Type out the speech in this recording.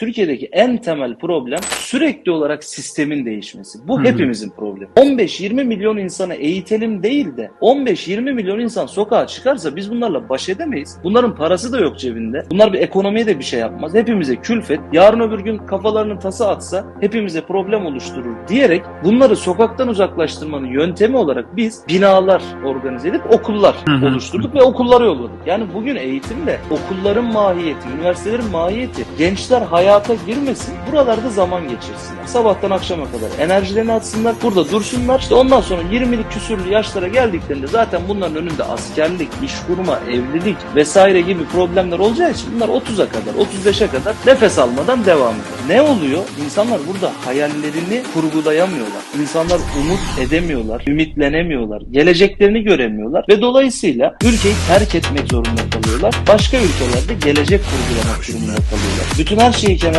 Türkiye'deki en temel problem sürekli olarak sistemin değişmesi. Bu Hı hı. hepimizin problemi. 15-20 milyon insanı eğitelim değil de 15-20 milyon insan sokağa çıkarsa biz bunlarla baş edemeyiz. Bunların parası da yok cebinde. Bunlar bir ekonomiye de bir şey yapmaz. Hepimize külfet. Yarın öbür gün kafalarının tası atsa hepimize problem oluşturur diyerek bunları sokaktan uzaklaştırmanın yöntemi olarak biz binalar organize edip okullar Hı hı. oluşturduk ve okullara yolladık. Yani bugün eğitimde okulların mahiyeti, üniversitelerin mahiyeti gençler hayata girmesin, buralarda zaman geçirsinler. Sabahtan akşama kadar enerjilerini atsınlar, burada dursunlar. İşte ondan sonra 20'lik küsürlü yaşlara geldiklerinde zaten bunların önünde askerlik, iş kurma, evlilik vesaire gibi problemler olacağı için bunlar 30'a kadar, 35'e kadar nefes almadan devam ediyor. Ne oluyor? İnsanlar burada hayallerini kurgulayamıyorlar. İnsanlar umut edemiyorlar, ümitlenemiyorlar, geleceklerini göremiyorlar ve dolayısıyla ülkeyi terk etmek zorunda kalıyorlar. Başka ülkelerde gelecek kurgulamak durumunda kalıyorlar. Bütün her şeyi kenara